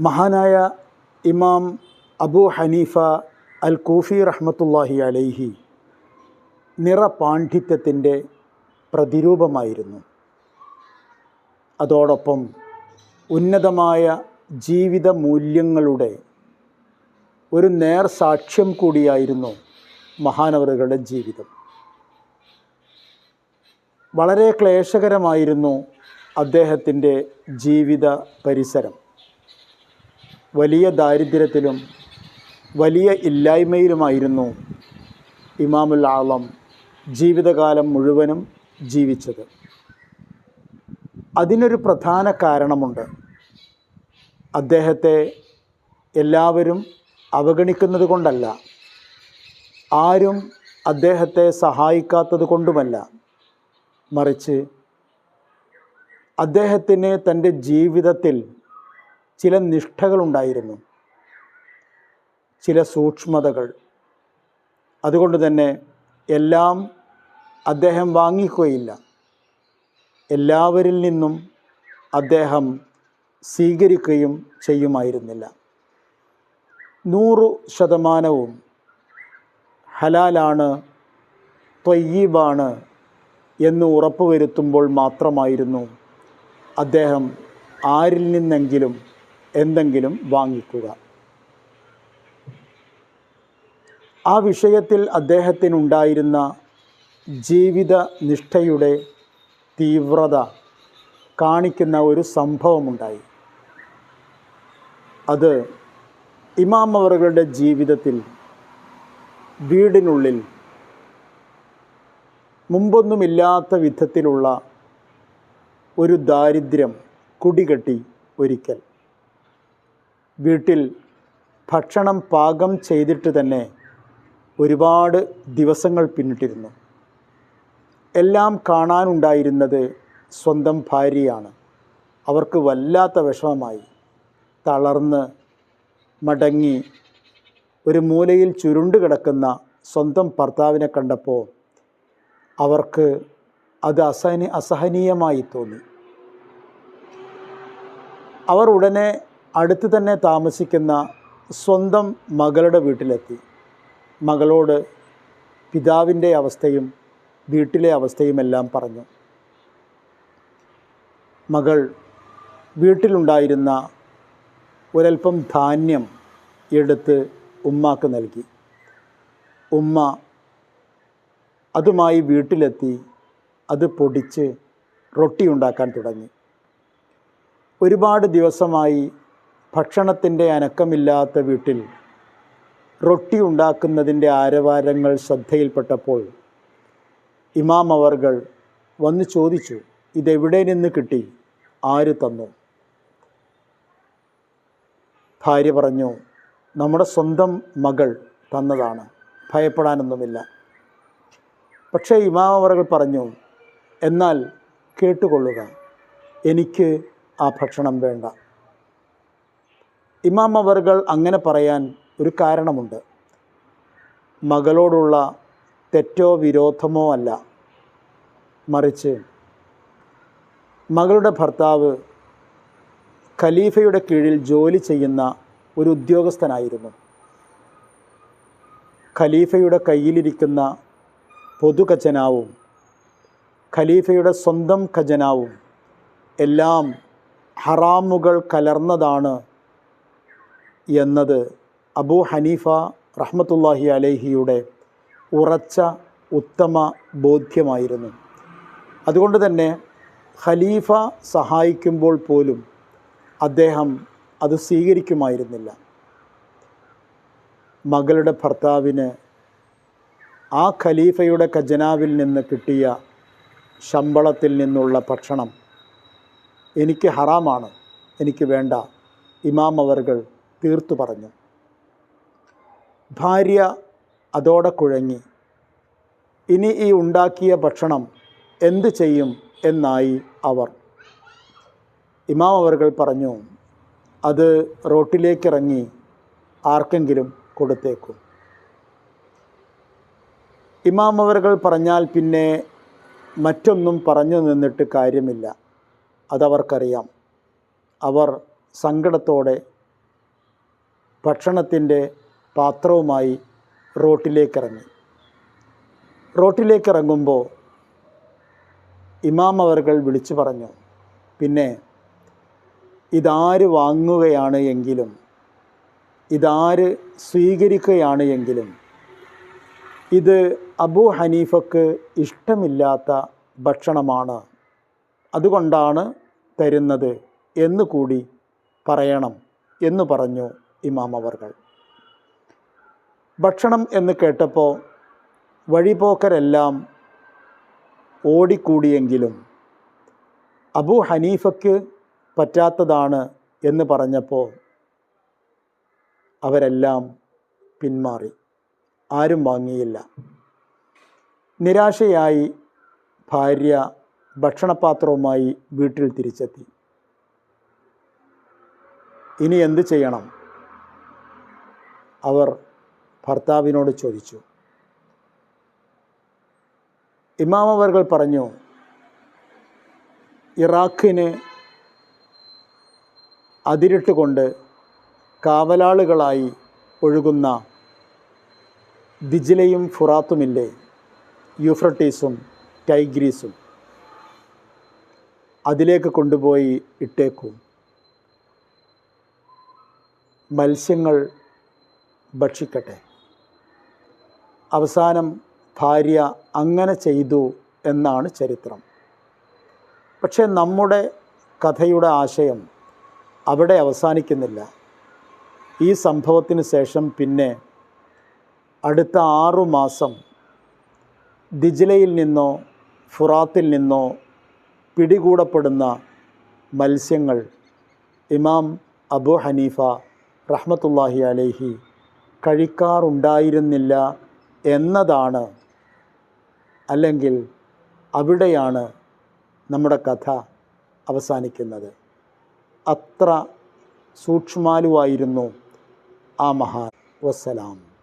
മഹാനായ ഇമാം അബു ഹനീഫ അൽ കൂഫി റഹ്മത്തുല്ലാഹി അലൈഹി നിറപാണ്ഡിത്യത്തിന്റെ പ്രതിരൂപമായിരുന്നു. അതോടൊപ്പം ഉന്നതമായ ജീവിത മൂല്യങ്ങളുടെ ഒരു നേർ സാക്ഷ്യം കൂടിയായിരുന്നു മഹാനവറുകളുടെ ജീവിതം. വളരെ ക്ലേശകരമായിരുന്നു അദ്ദേഹത്തിന്റെ ജീവിത പരിസരം. വലിയ ദാരിദ്ര്യത്തിലും വലിയ ഇല്ലായ്മയിലുമായിരുന്നു ഇമാമുൽ ആളം ജീവിതകാലം മുഴുവനും ജീവിച്ചത്. അതിനൊരു പ്രധാന കാരണമുണ്ട്. അദ്ദേഹത്തെ എല്ലാവരും അവഗണിക്കുന്നത് കൊണ്ടല്ല. ആരും അദ്ദേഹത്തെ സഹായിക്കാത്തത് കൊണ്ടുമല്ല. മറിച്ച് അദ്ദേഹത്തിന് തന്റെ ജീവിതത്തിൽ ചില നിഷ്ഠകളുണ്ടായിരുന്നു. ചില സൂക്ഷ്മതകൾ. അതുകൊണ്ട് തന്നെ എല്ലാം അദ്ദേഹം വാങ്ങിക്കുകയില്ല. എല്ലാവരിൽ നിന്നും അദ്ദേഹം സ്വീകരിക്കുകയും ചെയ്യുമായിരുന്നില്ല. നൂറ് ശതമാനവും ഹലാലാണ് ത്വയ്യീബാണ് എന്ന് ഉറപ്പുവരുത്തുമ്പോൾ മാത്രമായിരുന്നു അദ്ദേഹം ആരിൽ നിന്നെങ്കിലും എന്തെങ്കിലും വാങ്ങിക്കുക. ആ വിഷയത്തിൽ അദ്ദേഹത്തിനുണ്ടായിരുന്ന ജീവിത നിഷ്ഠയുടെ തീവ്രത കാണിക്കുന്ന ഒരു സംഭവമുണ്ടായി. അത് ഇമാം ജീവിതത്തിൽ വീടിനുള്ളിൽ മുമ്പൊന്നുമില്ലാത്ത വിധത്തിലുള്ള ഒരു ദാരിദ്ര്യം കുടികെട്ടി ഒരിക്കൽ. വീട്ടിൽ ഭക്ഷണം പാകം ചെയ്തിട്ട് തന്നെ ഒരുപാട് ദിവസങ്ങൾ പിന്നിട്ടിരുന്നു. എല്ലാം കാണാനുണ്ടായിരുന്നത് സ്വന്തം ഭാര്യയാണ്. അവർക്ക് വല്ലാത്ത വിഷമമായി. തളർന്ന് മടങ്ങി ഒരു മൂലയിൽ ചുരുണ്ട് കിടക്കുന്ന സ്വന്തം ഭർത്താവിനെ കണ്ടപ്പോൾ അവർക്ക് അത് അസഹനി അസഹനീയമായി തോന്നി. അവർ ഉടനെ അടുത്ത് തന്നെ താമസിക്കുന്ന സ്വന്തം മകളുടെ വീട്ടിലെത്തി. മകളോട് പിതാവിന്റെ അവസ്ഥയും വീട്ടിലെ അവസ്ഥയും എല്ലാം പറഞ്ഞു. മകൾ വീട്ടിലുണ്ടായിരുന്ന ഒരൽപ്പം ധാന്യം എടുത്ത് ഉമ്മാക്ക് നൽകി. ഉമ്മ അതുമായി വീട്ടിലെത്തി അത് പൊടിച്ച് റൊട്ടി ഉണ്ടാക്കാൻ തുടങ്ങി. ഒരുപാട് ദിവസമായി ഭക്ഷണത്തിന്റെ അനക്കമില്ലാത്ത വീട്ടിൽ റൊട്ടി ഉണ്ടാക്കുന്നതിന്റെ ആരവാരങ്ങൾ ശ്രദ്ധയിൽപ്പെട്ടപ്പോൾ ഇമാം അവർകൾ വന്ന് ചോദിച്ചു ഇതെവിടെ നിന്ന് കിട്ടി? ആര് തന്നു? ഭാര്യ പറഞ്ഞു നമ്മുടെ സ്വന്തം മകൾ തന്നതാണ്. ഭയപ്പെടാനൊന്നുമില്ല. പക്ഷേ ഇമാം അവർകൾ പറഞ്ഞു എന്നാൽ കേട്ടുകൊള്ളുക എനിക്ക് ആ ഭക്ഷണം വേണ്ട. ഇമാം അവർകൾ അങ്ങനെ പറയാൻ ഒരു കാരണമുണ്ട്. മകളോടുള്ള തെറ്റോ വിരോധമോ അല്ല. മറിച്ച് മകളുടെ ഭർത്താവ് ഖലീഫയുടെ കീഴിൽ ജോലി ചെയ്യുന്ന ഒരു ഉദ്യോഗസ്ഥനായിരുന്നു. ഖലീഫയുടെ കയ്യിലിരിക്കുന്ന പൊതു ഖജനാവും ഖലീഫയുടെ സ്വന്തം ഖജനാവും എല്ലാം ഹറാമുകൾ കലർന്നതാണ് എന്നത് അബൂ ഹനീഫ റഹ്മത്തുല്ലാഹി അലൈഹിയുടെ ഉറച്ച ഉത്തമ ബോധ്യമായിരുന്നു. അതുകൊണ്ട് തന്നെ ഖലീഫ സഹായിക്കുമ്പോൾ പോലും അദ്ദേഹം അത് സ്വീകരിക്കുമായിരുന്നില്ല. മകളുടെ ഭർത്താവിന് ആ ഖലീഫയുടെ ഖജനാവിൽ നിന്ന് കിട്ടിയ ശമ്പളത്തിൽ നിന്നുള്ള ഭക്ഷണം എനിക്ക് ഹറാമാണ് എനിക്ക് വേണ്ട. ഇമാം അവർകൾ തീർത്തു പറഞ്ഞു. ഭാര്യ അതോടെ കുഴങ്ങി. ഇനി ഈ ഉണ്ടാക്കിയ ഭക്ഷണം എന്തു ചെയ്യും എന്നായി അവർ. ഇമാം അവർകൾ പറഞ്ഞു അത് റോട്ടിലേക്കിറങ്ങി ആർക്കെങ്കിലും കൊടുത്തേക്കും. ഇമാം അവർകൾ പറഞ്ഞാൽ പിന്നെ മറ്റൊന്നും പറഞ്ഞു നിന്നിട്ട് കാര്യമില്ല. അതവർക്കറിയാം. അവർ സങ്കടത്തോടെ ഭക്ഷണത്തിന്റെ പാത്രവുമായി റോട്ടിലേക്കിറങ്ങി. റോട്ടിലേക്കിറങ്ങുമ്പോൾ ഇമാം അവർകൾ വിളിച്ചു പറഞ്ഞു പിന്നെ ഇതാര് വാങ്ങുകയാണ് എങ്കിലും ഇതാര് സ്വീകരിക്കുകയാണ് എങ്കിലും ഇത് അബു ഹനീഫക്ക് ഇഷ്ടമില്ലാത്ത ഭക്ഷണമാണ് അതുകൊണ്ടാണ് തരുന്നത് എന്നുകൂടി പറയണം എന്ന് പറഞ്ഞു. ഇമാം അവർകൾ. ഭക്ഷണം എന്ന് കേട്ടപ്പോൾ വഴിപോക്കരെല്ലാം ഓടിക്കൂടിയെങ്കിലും അബു ഹനീഫയ്ക്ക് പറ്റാത്തതാണ് എന്ന് പറഞ്ഞപ്പോൾ അവരെല്ലാം പിന്മാറി. ആരും വാങ്ങിയില്ല. നിരാശയായി ഭാര്യ ഭക്ഷണപാത്രവുമായി വീട്ടിൽ തിരിച്ചെത്തി. ഇനി എന്ത് ചെയ്യണം? അവർ ഭർത്താവിനോട് ചോദിച്ചു. ഇമാം അവർകൾ പറഞ്ഞു ഇറാഖിന് അതിരിട്ടുകൊണ്ട് കാവലാളുകളായി ഒഴുകുന്ന ദിജിലയും ഫുറാത്തുമില്ലേ യൂഫ്രട്ടീസും ടൈഗ്രീസും അതിലേക്ക് കൊണ്ടുപോയി ഇട്ടേക്കും. മത്സ്യങ്ങൾ ഭക്ഷിക്കട്ടെ. അവസാനം ഭാര്യ അങ്ങനെ ചെയ്തു എന്നാണ് ചരിത്രം. പക്ഷേ നമ്മുടെ കഥയുടെ ആശയം അവിടെ അവസാനിക്കുന്നില്ല. ഈ സംഭവത്തിന് ശേഷം പിന്നെ അടുത്ത ആറു മാസം ദിജിലയിൽ നിന്നോ ഫുറാത്തിൽ നിന്നോ പിടികൂടപ്പെടുന്ന മത്സ്യങ്ങൾ ഇമാം അബു ഹനീഫ റഹ്മത്തുല്ലാഹി അലൈഹി കഴിക്കാറുണ്ടായിരുന്നില്ല എന്നതാണ് അല്ലെങ്കിൽ അവിടെയാണ് നമ്മുടെ കഥ അവസാനിക്കുന്നത്. അത്ര സൂക്ഷ്മാലുവായിരുന്നു ആ മഹാൻ വസ്സലാം.